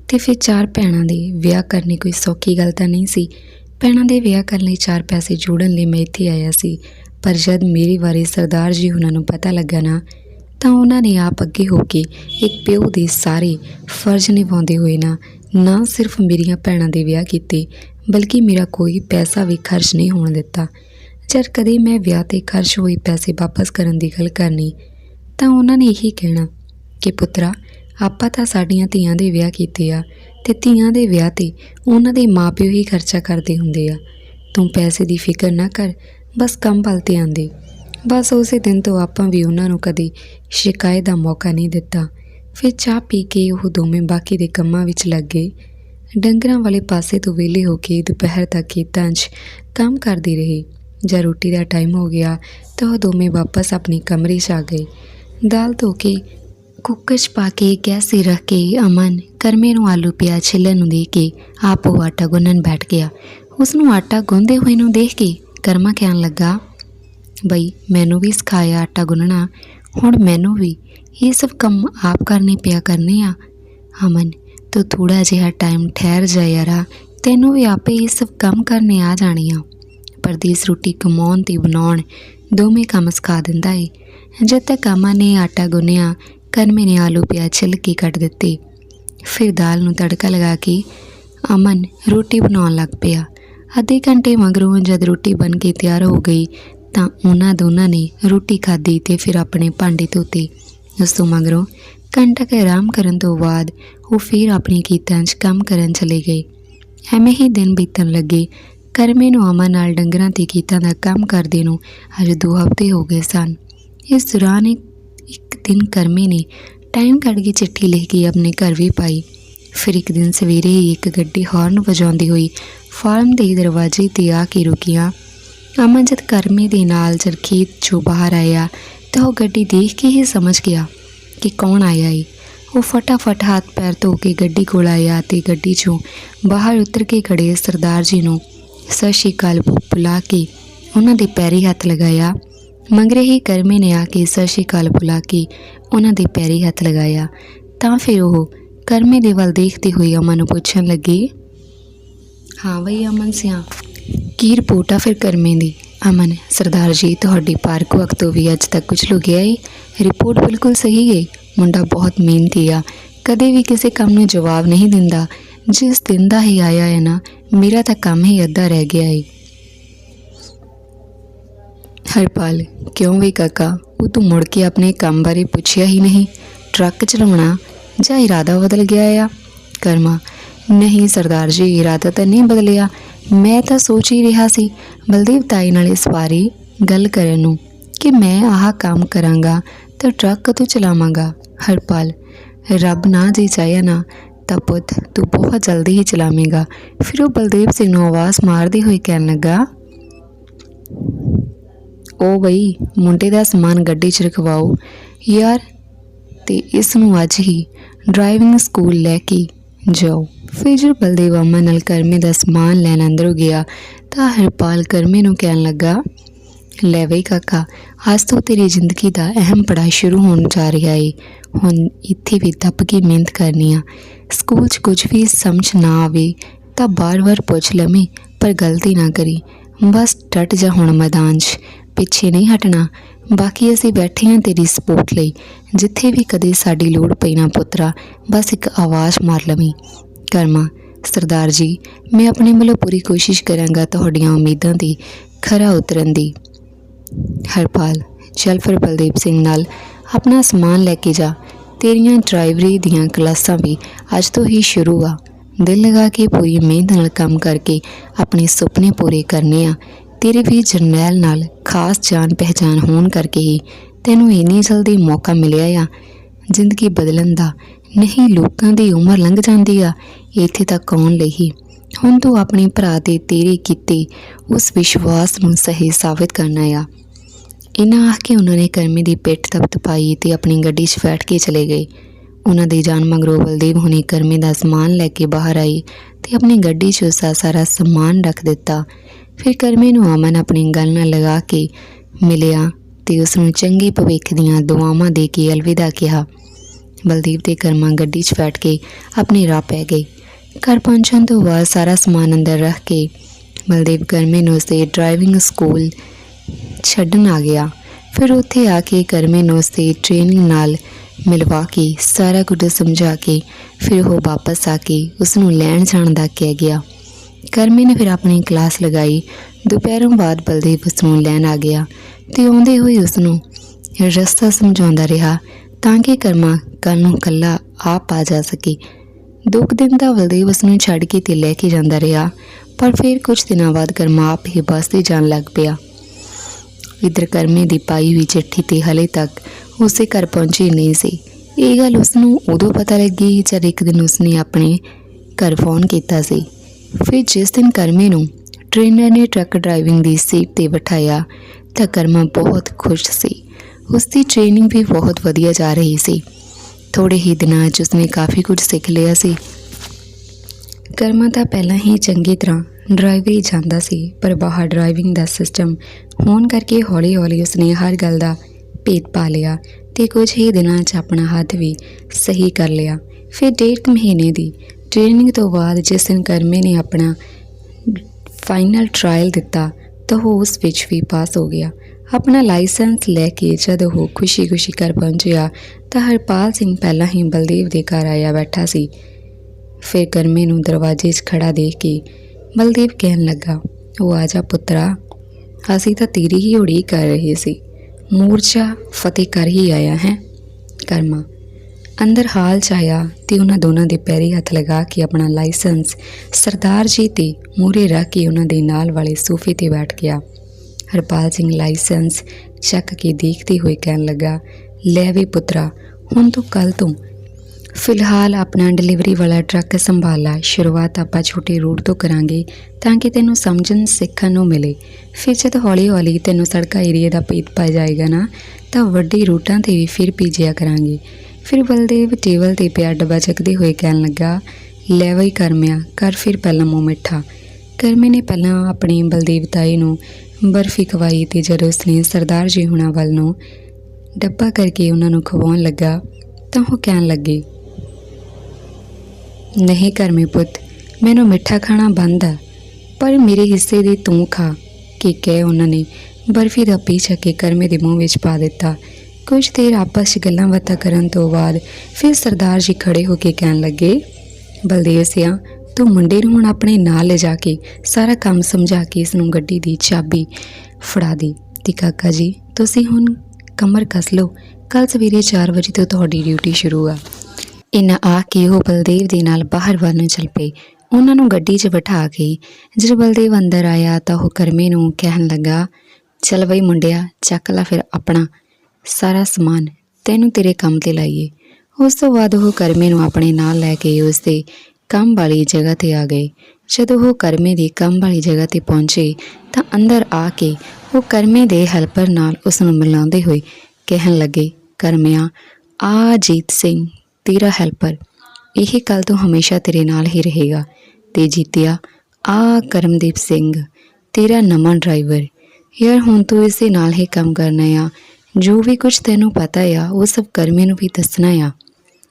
ਤੇ ਫਿਰ ਚਾਰ ਭੈਣਾਂ ਦੇ ਵਿਆਹ ਕਰਨੀ ਕੋਈ ਸੌਖੀ ਗੱਲ ਤਾਂ ਨਹੀਂ ਸੀ। ਭੈਣਾਂ ਦੇ ਵਿਆਹ ਕਰਨ ਲਈ ਚਾਰ ਪੈਸੇ ਜੋੜਨ ਲਈ ਮੈਂ ਇੱਥੇ ਆਇਆ ਸੀ, ਪਰ ਜਦ ਮੇਰੀ ਬਾਰੇ ਸਰਦਾਰ ਜੀ ਉਹਨਾਂ ਨੂੰ ਪਤਾ ਲੱਗਾ ਨਾ ਤਾਂ ਉਹਨਾਂ ਨੇ ਆਪ ਅੱਗੇ ਹੋ ਕੇ ਇੱਕ ਪਿਓ ਦੇ ਸਾਰੇ ਫਰਜ਼ ਨਿਭਾਉਂਦੇ ਹੋਏ ਨਾ ਨਾ ਸਿਰਫ ਮੇਰੀਆਂ ਭੈਣਾਂ ਦੇ ਵਿਆਹ ਕੀਤੇ, ਬਲਕਿ ਮੇਰਾ ਕੋਈ ਪੈਸਾ ਵੀ ਖਰਚ ਨਹੀਂ ਹੋਣ ਦਿੱਤਾ। ਜਦ ਕਦੇ ਮੈਂ ਵਿਆਹ ਤੇ ਖਰਚ ਹੋਏ ਪੈਸੇ ਵਾਪਸ ਕਰਨ ਦੀ ਗੱਲ ਕਰਨੀ, ਤਾਂ ਉਹਨਾਂ ਨੇ ਇਹੀ ਕਹਿਣਾ ਕਿ, ਪੁੱਤਰਾ, ਆਪਾਂ ਤਾਂ ਸਾਡੀਆਂ ਧੀਆਂ ਦੇ ਵਿਆਹ ਕੀਤੇ ਆ, ਤੇ ਧੀਆਂ ਦੇ ਵਿਆਹ ਤੇ ਉਹਨਾਂ ਦੇ ਮਾਪਿਓ ਹੀ ਖਰਚਾ ਕਰਦੇ ਹੁੰਦੇ ਆ। ਤੂੰ ਪੈਸੇ ਦੀ ਫਿਕਰ ਨਾ ਕਰ, ਬਸ ਕੰਮ ਵੱਲ ਧਿਆਨ ਦੇ। ਬਸ ਉਸੇ ਦਿਨ ਤੋਂ ਆਪਾਂ ਵੀ ਉਹਨਾਂ ਨੂੰ ਕਦੇ ਸ਼ਿਕਾਇਤ ਦਾ ਮੌਕਾ ਨਹੀਂ ਦਿੱਤਾ। ਫਿਰ ਚਾਹ ਪੀ ਕੇ ਉਹ ਦੋਵੇਂ ਬਾਕੀ ਦੇ ਕੰਮਾਂ ਵਿੱਚ ਲੱਗ ਗਏ। ਡੰਗਰਾਂ ਵਾਲੇ ਪਾਸੇ ਤੋਂ ਵਿਹਲੇ ਹੋ ਕੇ ਦੁਪਹਿਰ ਤੱਕ ਖੇਤਾਂ 'ਚ ਕੰਮ ਕਰਦੇ ਰਹੇ। ਜਦ ਰੋਟੀ ਦਾ ਟਾਈਮ ਹੋ ਗਿਆ ਤਾਂ ਉਹ ਦੋਵੇਂ ਵਾਪਸ ਆਪਣੇ ਕਮਰੇ 'ਚ ਆ ਗਏ। ਦਾਲ ਧੋ ਕੇ ਕੁੱਕਰ 'ਚ ਪਾ ਕੇ ਗੈਸ 'ਤੇ ਰੱਖ ਕੇ ਅਮਨ ਕਰਮੇ ਨੂੰ ਆਲੂ ਪਿਆ ਛਿੱਲਣ ਨੂੰ ਦੇ ਕੇ ਆਪ ਉਹ ਆਟਾ ਗੁੰਨਣ ਬੈਠ ਗਿਆ। ਉਸ ਨੂੰ ਆਟਾ ਗੁੰਨਦੇ ਹੋਏ ਨੂੰ ਦੇਖ ਕੇ ਕਰਮਾ ਕਹਿਣ ਲੱਗਾ ਬਈ ਮੈਨੂੰ ਵੀ ਸਿਖਾਇਆ ਆਟਾ ਗੁੰਨਣਾ। ਹੁਣ ਮੈਨੂੰ ਵੀ ਇਹ ਸਭ ਕੰਮ ਆਪ ਕਰਨੇ ਪਿਆ ਕਰਨੇ ਆ। ਅਮਨ, ਤੂੰ ਥੋੜਾ ਜਿਹਾ ਟਾਈਮ ਠਹਿਰ ਜਾ ਯਾਰਾ। ਤੈਨੂੰ ਵੀ ਆਪੇ ਇਹ ਸਭ ਕੰਮ ਕਰਨੇ ਆ ਜਾਣੇ ਆ ਪਰਦੇਸ ਰੋਟੀ ਕਮਾਉਣ ਤੇ ਬਣਾਉਣ ਦੋਵੇਂ ਕੰਮ ਸਿਖਾ ਦਿੰਦਾ ਏ। ਜਦ ਤੱਕ ਅਮਨ ਨੇ ਆਟਾ ਗੁੰਨਿਆ ਕਰਮੇ ਨੇ ਆਲੂ ਪਿਆ ਛਿੱਲ ਕੇ ਕੱਟ ਦਿੱਤੇ। ਫਿਰ ਦਾਲ ਨੂੰ ਤੜਕਾ ਲਗਾ ਕੇ ਅਮਨ ਰੋਟੀ ਬਣਾਉਣ ਲੱਗ ਪਿਆ। ਅੱਧੇ ਘੰਟੇ ਮਗਰੋਂ ਜਦ ਰੋਟੀ ਬਣ ਕੇ ਤਿਆਰ ਹੋ ਗਈ ਤਾਂ ਉਹਨਾਂ ਦੋਨਾਂ ਨੇ ਰੋਟੀ ਖਾਧੀ ਤੇ ਫਿਰ ਆਪਣੇ ਭਾਂਡੇ ਧੋਤੇ। ਉਸ ਤੋਂ ਮਗਰੋਂ ਘੰਟਾ ਕੁ ਆਰਾਮ ਕਰਨ ਤੋਂ ਬਾਅਦ ਉਹ ਫਿਰ ਆਪਣੇ ਖੇਤਾਂ 'ਚ ਕੰਮ ਕਰਨ ਚਲੇ ਗਏ। ਐਵੇਂ ਹੀ ਦਿਨ ਬੀਤਣ ਲੱਗੇ। ਕਰਮੇ ਨੂੰ ਅਮਨ ਨਾਲ ਡੰਗਰਾਂ ਤੇ ਖੇਤਾਂ ਦਾ ਕੰਮ ਕਰਦੇ ਨੂੰ ਅਜੇ ਦੋ ਹਫ਼ਤੇ ਹੋ ਗਏ ਸਨ। ਇਸ ਦੌਰਾਨ ਇੱਕ ਇੱਕ ਦਿਨ ਕਰਮੇ ਨੇ ਟਾਈਮ ਕੱਢ ਕੇ ਚਿੱਠੀ ਲਿਖ ਕੇ ਆਪਣੇ ਘਰ ਵੀ ਪਾਈ। ਫਿਰ ਇੱਕ ਦਿਨ ਸਵੇਰੇ ਹੀ ਇੱਕ ਗੱਡੀ ਹਾਰਨ ਵਜਾਉਂਦੀ ਹੋਈ ਫਾਰਮ ਦੇ ਦਰਵਾਜ਼ੇ ਤੇ ਆ ਕੇ ਰੁਕੀਆਂ। ਅਮਨ ਜਦ ਕਰਮੇ ਦੇ ਨਾਲ ਜਦ ਖੇਤ ਚੋਂ ਬਾਹਰ ਆਇਆ ਤਾਂ ਉਹ ਗੱਡੀ ਦੇਖ ਕੇ ਹੀ ਸਮਝ ਗਿਆ ਕਿ ਕੌਣ ਆਇਆ ਏ। ਉਹ ਫਟਾਫਟ ਹੱਥ ਪੈਰ ਧੋ ਕੇ ਗੱਡੀ ਕੋਲ ਆਇਆ ਤੇ ਗੱਡੀ ਚੋਂ ਬਾਹਰ ਉਤਰ ਕੇ ਖੜੇ ਸਰਦਾਰ ਜੀ ਨੂੰ ਸਤਿ ਸ਼੍ਰੀ ਅਕਾਲ ਬੁਲਾ ਕੇ ਉਹਨਾਂ ਦੇ ਪੈਰੀ ਹੱਥ ਲਗਾਇਆ। ਮੰਗਰੇ ਹੀ ਕਰਮੇ ਨੇ ਆ ਕੇ ਸਤਿ ਸ਼੍ਰੀ ਅਕਾਲ ਬੁਲਾ ਕੇ ਉਹਨਾਂ ਦੇ ਪੈਰੀ ਹੱਥ ਲਗਾਇਆ। ਤਾਂ ਫਿਰ ਉਹ ਕਰਮੇ ਦੇ ਵੱਲ ਦੇਖਦੇ ਹੋਏ ਅਮਨ ਨੂੰ ਪੁੱਛਣ ਲੱਗੀ, ਹਾਂ ਬਈ ਅਮਨ ਸਿਆ ਕੀ ਰਿਪੋਰਟ ਆ ਫਿਰ ਕਰਮੇ ਦੀ? ਅਮਨ, ਸਰਦਾਰ ਜੀ, ਤੁਹਾਡੀ ਪਾਰਕ ਵਕਤ ਤੋਂ ਵੀ ਅੱਜ ਤੱਕ ਕੁਝ ਲੁਕਿਆ ਏ ਰਿਪੋਰਟ ਬਿਲਕੁਲ ਸਹੀ ਹੈ ਮੁੰਡਾ ਬਹੁਤ ਮਿਹਨਤੀ ਆ। ਕਦੇ ਵੀ ਕਿਸੇ ਕੰਮ ਨੂੰ ਜਵਾਬ ਨਹੀਂ ਦਿੰਦਾ। ਜਿਸ ਦਿਨ ਦਾ ਹੀ ਆਇਆ ਹੈ ਨਾ, ਮੇਰਾ ਤਾਂ ਕੰਮ ਹੀ ਅੱਧਾ ਰਹਿ ਗਿਆ ਏ ਹਰਪਾਲ, ਕਿਉਂ ਵੀ ਕਾਕਾ? ਉਹ ਤੂੰ ਮੁੜ ਕੇ ਆਪਣੇ ਕੰਮ ਬਾਰੇ ਪੁੱਛਿਆ ਹੀ ਨਹੀਂ। ਟਰੱਕ ਚਲਾਉਣਾ ਜਾਂ ਇਰਾਦਾ ਬਦਲ ਗਿਆ ਆ? ਕਰਮਾ ਨਹੀਂ ਸਰਦਾਰ ਜੀ, ਇਰਾਦਾ ਤਾਂ ਨਹੀਂ ਬਦਲਿਆ। ਮੈਂ ਤਾਂ ਸੋਚ ਹੀ ਰਿਹਾ ਸੀ, ਬਲਦੇਵ ਤਾਈ ਨਾਲ ਇਸ ਬਾਰੇ ਗੱਲ ਕਰਨ ਨੂੰ ਕਿ ਮੈਂ ਆਹ ਕੰਮ ਕਰਾਂਗਾ ਤਾਂ ਟਰੱਕ ਕਦੋਂ ਚਲਾਵਾਂਗਾ। ਹਰਪਾਲ, ਰੱਬ ਨਾ ਜੀ ਚਾਹਿਆ ਨਾ ਤਾਂ ਪੁੱਤ, ਤੂੰ ਬਹੁਤ ਜਲਦੀ ਹੀ ਚਲਾਵੇਂਗਾ। ਫਿਰ ਉਹ ਬਲਦੇਵ ਸਿੰਘ ਨੂੰ ਆਵਾਜ਼ ਮਾਰਦੇ ਹੋਏ ਕਹਿਣ ਲੱਗਾ, ਉਹ ਬਈ, ਮੁੰਡੇ ਦਾ ਸਮਾਨ ਗੱਡੀ 'ਚ ਰਖਵਾਓ। ਯਾਰ, ਤੇ ਇਸ ਨੂੰ ਅੱਜ ਹੀ ਡਰਾਈਵਿੰਗ ਸਕੂਲ ਲੈ ਕੇ ਜਾਓ। ਫਿਰ ਜਦ ਬਲਦੇਵ ਅਮਨ ਨਾਲ ਕਰਮੇ ਦਾ ਸਮਾਨ ਲੈਣ ਅੰਦਰੋਂ ਗਿਆ, ਤਾਂ ਹਰਪਾਲ ਕਰਮੇ ਨੂੰ ਕਹਿਣ ਲੱਗਾ, ਲੈ ਬਈ ਕਾਕਾ, ਅੱਜ ਤੋਂ ਤੇਰੀ ਜ਼ਿੰਦਗੀ ਦਾ ਅਹਿਮ ਪੜਾਅ ਸ਼ੁਰੂ ਹੋਣ ਜਾ ਰਿਹਾ ਏ। ਹੁਣ ਇੱਥੇ ਵੀ ਦੱਬ ਕੇ ਮਿਹਨਤ ਕਰਨੀ ਆ। ਸਕੂਲ 'ਚ ਕੁਝ ਵੀ ਸਮਝ ਨਾ ਆਵੇ, ਤਾਂ ਬਾਰ-ਬਾਰ ਪੁੱਛ ਲਵੇਂ, ਪਰ ਗਲਤੀ ਨਾ ਕਰੀ। ਬਸ ਡਟ ਜਾ ਹੁਣ ਮੈਦਾਨ 'ਚ, ਪਿੱਛੇ ਨਹੀਂ ਹਟਣਾ। ਬਾਕੀ ਅਸੀਂ ਬੈਠੇ ਹਾਂ ਤੇਰੀ ਸਪੋਰਟ ਲਈ। ਜਿੱਥੇ ਵੀ ਕਦੇ ਸਾਡੀ ਲੋੜ ਪਈ ਨਾ ਪੁੱਤਰਾ, ਬਸ ਇੱਕ ਆਵਾਜ਼ ਮਾਰ ਲਵੀਂ। ਕਰਮਾ। ਸਰਦਾਰ ਜੀ, ਮੈਂ ਆਪਣੇ ਵੱਲੋਂ ਪੂਰੀ ਕੋਸ਼ਿਸ਼ ਕਰਾਂਗਾ ਤੁਹਾਡੀਆਂ ਉਮੀਦਾਂ ਦੀ ਖਰਾ ਉਤਰਨ ਦੀ। ਹਰਪਾਲ, ਚੱਲ ਫਿਰ ਬਲਦੇਵ ਸਿੰਘ ਨਾਲ ਆਪਣਾ ਸਮਾਨ ਲੈ ਕੇ ਜਾ। ਤੇਰੀਆਂ ਡਰਾਈਵਰੀ ਦੀਆਂ ਕਲਾਸਾਂ ਵੀ ਅੱਜ ਤੋਂ ਹੀ ਸ਼ੁਰੂ ਆ। ਦਿਲ ਲਗਾ ਕੇ ਪੂਰੀ ਮਿਹਨਤ ਨਾਲ ਕੰਮ ਕਰਕੇ ਆਪਣੇ ਸੁਪਨੇ ਪੂਰੇ ਕਰਨੇ ਆ। ਤੇਰੇ ਵੀ ਜਰਨੈਲ ਨਾਲ ਖਾਸ ਜਾਣ ਪਹਿਚਾਨ ਹੋਣ ਕਰਕੇ ਹੀ ਤੈਨੂੰ ਇੰਨੀ ਜਲਦੀ ਮੌਕਾ ਮਿਲਿਆ ਆ। ਜ਼ਿੰਦਗੀ ਬਦਲਣ ਦਾ ਨਹੀਂ ਲੋਕਾਂ ਦੀ ਉਮਰ ਲੰਘ ਜਾਂਦੀ ਆ। ਇੱਥੇ ਤੱਕ ਕੌਣ ਲਈ ਹੁਣ ਤੂੰ ਆਪਣੇ ਭਰਾ ਦੇ ਤੇਰੇ ਕੀਤੇ ਉਸ ਵਿਸ਼ਵਾਸ ਨੂੰ ਸਹੀ ਸਾਬਿਤ ਕਰਨਾ ਆ ਇਨਾਂ ਆਖ ਕੇ ਉਹਨਾਂ ਨੇ ਕਰਮੇ ਦੀ ਪਿੱਠ ਤਪਤਪਾਈ ਤੇ ਆਪਣੀ ਗੱਡੀ 'ਚ ਬੈਠ ਕੇ ਚਲੇ ਗਏ। ਉਹਨਾਂ ਦੇ ਜਾਨ ਮਗਰੋਂ ਬਲਦੇਵ ਹੁਣੇ ਕਰਮੇ ਦਾ ਸਮਾਨ ਲੈ ਕੇ ਬਾਹਰ ਆਈ ਤੇ ਆਪਣੀ ਗੱਡੀ 'ਚ ਉਸਦਾ ਸਾਰਾ ਸਮਾਨ ਰੱਖ ਦਿੱਤਾ। ਫਿਰ ਕਰਮੇ ਨੂੰ ਅਮਨ ਆਪਣੀ ਗੱਲ ਨਾਲ ਲਗਾ ਕੇ ਮਿਲਿਆ ਤੇ ਉਸ ਨੂੰ ਚੰਗੇ ਭਵਿੱਖ ਦੀਆਂ ਦੁਆਵਾਂ ਦੇ ਕੇ ਅਲਵਿਦਾ ਕਿਹਾ। ਬਲਦੀਪ ਦੇ ਕਰਮਾ ਗੱਡੀ 'ਚ ਬੈਠ ਕੇ ਆਪਣੇ ਰਾਹ ਪੈ ਗਏ। ਘਰ ਪਹੁੰਚਣ ਤੋਂ ਬਾਅਦ ਸਾਰਾ ਸਮਾਨ ਅੰਦਰ ਰੱਖ ਕੇ ਬਲਦੀਪ ਗਰਮੇ ਨੂੰ ਉਸਦੇ ਡਰਾਈਵਿੰਗ ਸਕੂਲ ਛੱਡਣ ਆ ਗਿਆ। ਫਿਰ ਉੱਥੇ ਆ ਕੇ ਕਰਮੇ ਨੂੰ ਉਸਦੀ ਟ੍ਰੇਨਿੰਗ ਨਾਲ ਮਿਲਵਾ ਕੇ ਸਾਰਾ ਕੁਝ ਸਮਝਾ ਕੇ ਫਿਰ ਉਹ ਵਾਪਸ ਆ ਕੇ ਉਸ ਨੂੰ ਲੈਣ ਜਾਣ ਦਾ ਕਹਿ ਗਿਆ। ਕਰਮੇ ਨੇ ਫਿਰ ਆਪਣੀ ਕਲਾਸ ਲਗਾਈ। ਦੁਪਹਿਰੋਂ ਬਾਅਦ ਬਲਦੇਵ ਉਸ ਨੂੰ ਲੈਣ ਆ ਗਿਆ ਤੇ ਆਉਂਦੇ ਹੋਏ ਉਸ ਨੂੰ ਰਸਤਾ ਸਮਝਾਉਂਦਾ ਰਿਹਾ ਤਾਂ ਕਿ ਕਰਮਾ ਕੱਲ ਨੂੰ ਕੱਲਾ ਆਪ ਆ ਜਾ ਸਕੇ। ਦੋ ਕੁ ਦਿਨ ਦਾ ਬਲਦੇਵ ਉਸ ਨੂੰ ਛੱਡ ਕੇ ਤੇ ਲੈ ਕੇ ਜਾਂਦਾ ਰਿਹਾ, ਪਰ ਫਿਰ ਕੁਝ ਦਿਨਾਂ ਬਾਅਦ ਕਰਮਾ ਆਪ ਹੀ ਬੱਸ ਤੇ ਜਾਣ ਲੱਗ ਪਿਆ। ਇਧਰ ਕਰਮੇ ਦੀ ਪਾਈ ਹੋਈ ਚਿੱਠੀ ਤੇ ਹਲੇ ਤੱਕ ਉਸੇ ਘਰ ਪਹੁੰਚੀ ਨਹੀਂ ਸੀ। ਇਹ ਗੱਲ ਉਸ ਨੂੰ ਉਦੋਂ ਪਤਾ ਲੱਗੀ ਜਦ ਇੱਕ ਦਿਨ ਉਸਨੇ ਆਪਣੇ ਘਰ ਫੋਨ ਕੀਤਾ ਸੀ। ਫਿਰ ਜਿਸ ਦਿਨ ਕਰਮੇ ਨੂੰ ਟ੍ਰੇਨਰ ਨੇ ਟਰੱਕ ਡਰਾਈਵਿੰਗ ਦੀ ਸੀਟ ਤੇ ਬਿਠਾਇਆ, ਤਾਂ ਕਰਮਾ ਬਹੁਤ ਖੁਸ਼ ਸੀ। ਉਸ ਦੀ ਟ੍ਰੇਨਿੰਗ ਵੀ ਬਹੁਤ ਵਧੀਆ ਜਾ ਰਹੀ ਸੀ। ਥੋੜੇ ਹੀ ਦਿਨਾਂ 'ਚ ਉਸਨੇ ਕਾਫੀ ਕੁਝ ਸਿੱਖ ਲਿਆ ਸੀ। ਕਰਮਾ ਤਾਂ ਪਹਿਲਾਂ ਹੀ ਚੰਗੀ ਤਰ੍ਹਾਂ ਡਰਾਈਵਰੀ ਜਾਂਦਾ ਸੀ, ਪਰ ਬਾਹਰ ਡਰਾਈਵਿੰਗ ਦਾ ਸਿਸਟਮ ਹੋਣ ਕਰਕੇ ਹੌਲੀ-ਹੌਲੀ ਉਸਨੇ ਹਰ ਗੱਲ ਦਾ ਭੇਦ ਪਾ ਲਿਆ ਤੇ ਕੁਝ ਹੀ ਦਿਨਾਂ 'ਚ ਆਪਣਾ ਹੱਥ ਵੀ ਸਹੀ ਕਰ ਲਿਆ। ਫਿਰ ਡੇਢ ਕੁ ਮਹੀਨੇ ਦੀ ਟ੍ਰੇਨਿੰਗ ਤੋਂ ਬਾਅਦ ਜਿਸ ਦਿਨ ਕਰਮੇ ਨੇ ਆਪਣਾ ਫਾਈਨਲ ਟ੍ਰਾਇਲ ਦਿੱਤਾ, ਤਾਂ ਉਹ ਉਸ ਵਿੱਚ ਵੀ ਪਾਸ ਹੋ ਗਿਆ। ਆਪਣਾ ਲਾਇਸੈਂਸ ਲੈ ਕੇ ਜਦ ਉਹ ਖੁਸ਼ੀ-ਖੁਸ਼ੀ ਘਰ ਪਹੁੰਚਿਆ, ਤਾਂ ਹਰਪਾਲ ਸਿੰਘ ਪਹਿਲਾਂ ਹੀ ਬਲਦੇਵ ਦੇ ਘਰ ਆਇਆ ਬੈਠਾ ਸੀ। ਫਿਰ ਕਰਮੇ ਨੂੰ ਦਰਵਾਜ਼ੇ 'ਚ ਖੜਾ ਦੇਖ ਕੇ ਬਲਦੇਵ ਕਹਿਣ ਲੱਗਾ, ਉਹ ਆ ਜਾ ਪੁੱਤਰਾ, ਅਸੀਂ ਤਾਂ ਤੇਰੀ ਹੀ ਉਡੀਕ ਕਰ ਰਹੇ ਸੀ। ਮੂਰਛਾ ਫਤਿਹ ਕਰ ਹੀ ਆਇਆ ਹੈ। ਕਰਮਾ, ਅੰਦਰ ਹਾਲ ਚ ਆਇਆ ਤੇ ਉਹਨਾਂ ਦੋਨਾਂ ਦੇ ਪੈਰੀ ਹੱਥ ਲਗਾ ਕੇ ਆਪਣਾ ਲਾਇਸੈਂਸ ਸਰਦਾਰ ਜੀ ਤੇ ਮੂਰੇ ਰੱਖ ਕੇ ਉਹਨਾਂ ਦੇ ਨਾਲ ਵਾਲੇ ਸੋਫੇ ਤੇ ਬੈਠ ਗਿਆ। ਹਰਪਾਲ ਸਿੰਘ ਲਾਇਸੈਂਸ ਚੱਕ ਕੇ ਦੇਖਦੇ ਹੋਏ ਕਹਿਣ ਲੱਗਾ, ਲੈ ਵੇ ਪੁੱਤਰਾ, ਹੁਣ ਤੂੰ ਕੱਲ ਤੋਂ ਫਿਲਹਾਲ ਆਪਣਾ ਡਿਲੀਵਰੀ ਵਾਲਾ ਟਰੱਕ ਸੰਭਾਲਾ ਸ਼ੁਰੂਆਤ ਆਪਾਂ ਛੋਟੇ ਰੂਟ ਤੋਂ ਕਰਾਂਗੇ ਤਾਂ ਕਿ ਤੈਨੂੰ ਸਮਝਣ, ਸਿੱਖਣ ਨੂੰ ਮਿਲੇ। ਫਿਰ ਜਦ ਹੌਲੀ ਹੌਲੀ ਤੈਨੂੰ ਸੜਕਾਂ ਏਰੀਆ ਦਾ ਪੀਤ ਪਾ ਜਾਏਗਾ ਨਾ, ਤਾਂ ਵੱਡੇ ਰੂਟਾਂ ਤੇ ਵੀ ਫਿਰ ਪੀਜਿਆ ਕਰਾਂਗੇ। ਫਿਰ ਬਲਦੇਵ ਟੇਬਲ ਤੇ ਪਿਆ ਡੱਬਾ ਚੱਕਦੇ ਹੋਏ ਕਹਿਣ ਲੱਗਾ, ਲੈ ਵਈ ਕਰਮਿਆ, ਕਰ ਫਿਰ ਪਹਿਲਾਂ ਮੂੰਹ ਮਿੱਠਾ। ਕਰਮੇ ਨੇ ਪਹਿਲਾਂ ਆਪਣੀ ਬਲਦੇਵ ਤਾਈ ਨੂੰ ਬਰਫੀ ਖਵਾਈ ਤੇ ਜਦੋਂ ਉਸਨੇ ਸਰਦਾਰ ਜੀ ਹੁਣਾਂ ਵੱਲ ਨੂੰ ਡੱਬਾ ਕਰਕੇ ਉਹਨਾਂ ਨੂੰ ਖਵਾਉਣ ਲੱਗਾ ਤਾਂ ਉਹ ਕਹਿਣ ਲੱਗੇ, ਨਹੀਂ ਕਰਮੇ ਪੁੱਤ, ਮੈਨੂੰ ਮਿੱਠਾ ਖਾਣਾ ਬੰਦ ਆ, ਪਰ ਮੇਰੇ ਹਿੱਸੇ ਦੀ ਤੂੰ ਖਾ। ਕਿ ਕਹਿ ਉਹਨਾਂ ਨੇ ਬਰਫੀ ਦਾ ਪੀਸ ਚੱਕ ਕੇ ਕਰਮੇ ਦੇ ਮੂੰਹ ਵਿੱਚ ਪਾ ਦਿੱਤਾ। ਕੁਝ ਦੇਰ ਆਪਸ 'ਚ ਗੱਲਾਂ ਬਾਤਾਂ ਕਰਨ ਤੋਂ ਬਾਅਦ ਫਿਰ ਸਰਦਾਰ ਜੀ ਖੜੇ ਹੋ ਕੇ ਕਹਿਣ ਲੱਗੇ, ਬਲਦੇਵ ਸਿਆ ਤੂੰ ਮੁੰਡੇ ਨੂੰ ਹੁਣ ਆਪਣੇ ਨਾਲ ਲਿਜਾ ਕੇ, ਸਾਰਾ ਕੰਮ ਸਮਝਾ ਕੇ ਇਸ ਨੂੰ ਗੱਡੀ ਦੀ ਚਾਬੀ ਫੜਾ ਦੀ। ਤੇ ਕਾਕਾ ਜੀ, ਤੁਸੀਂ ਹੁਣ ਕਮਰ ਕੱਸ ਲਓ ਕੱਲ ਸਵੇਰੇ 4 ਵਜੇ ਤੋਂ ਤੁਹਾਡੀ ਡਿਊਟੀ ਸ਼ੁਰੂ ਆ। ਇਨਾ ਆ ਕੇ ਉਹ ਬਲਦੇਵ ਦੇ ਨਾਲ ਬਾਹਰ ਵੱਲ ਨੂੰ ਚੱਲ ਪਏ। ਉਹਨਾਂ ਨੂੰ ਗੱਡੀ 'ਚ ਬਿਠਾ ਕੇ ਜਦੋਂ ਬਲਦੇਵ ਅੰਦਰ ਆਇਆ ਤਾਂ ਉਹ ਕਰਮੇ ਨੂੰ ਕਹਿਣ ਲੱਗਾ, ਚੱਲ ਬਈ ਮੁੰਡਿਆ, ਚੱਕ ਲੈ ਫਿਰ ਆਪਣਾ ਸਾਰਾ ਸਮਾਨ, ਤੈਨੂੰ ਤੇਰੇ ਕੰਮ ਤੇ ਲਾਈਏ। ਉਸ ਤੋਂ ਬਾਅਦ ਉਹ ਕਰਮੇ ਨੂੰ ਆਪਣੇ ਨਾਲ ਲੈ ਕੇ ਉਸ ਦੇ ਕੰਮ ਵਾਲੀ ਜਗ੍ਹਾ ਤੇ ਆ ਗਏ ਜਦੋਂ ਉਹ ਕਰਮੇ ਦੀ ਕੰਮ ਵਾਲੀ ਜਗ੍ਹਾ ਤੇ ਪਹੁੰਚੇ ਤਾਂ ਅੰਦਰ ਆ ਕੇ ਉਹ ਕਰਮੇ ਦੇ ਹੈਲਪਰ ਨਾਲ ਉਸ ਨੂੰ ਮਿਲਾਉਂਦੇ ਹੋਏ ਕਹਿਣ ਲੱਗੇ, ਕਰਮਿਆ ਆ ਜੀਤ ਸਿੰਘ, ਤੇਰਾ ਹੈਲਪਰ। ਇਹ ਕੱਲ ਤੋਂ ਹਮੇਸ਼ਾ ਤੇਰੇ ਨਾਲ ਹੀ ਰਹੇਗਾ। ਤੇ ਜੀਤਿਆ, ਆ ਕਰਮਦੀਪ ਸਿੰਘ, ਤੇਰਾ ਨਵਾਂ ਡਰਾਈਵਰ। ਯਾਰ, ਹੁਣ ਤੂੰ ਇਸ ਦੇ ਨਾਲ ਹੀ ਕੰਮ ਕਰਨਾ ਆ। ਜੋ ਵੀ ਕੁਝ ਤੈਨੂੰ ਪਤਾ ਆ, ਉਹ ਸਭ ਕਰਮੇ ਨੂੰ ਵੀ ਦੱਸਣਾ ਆ।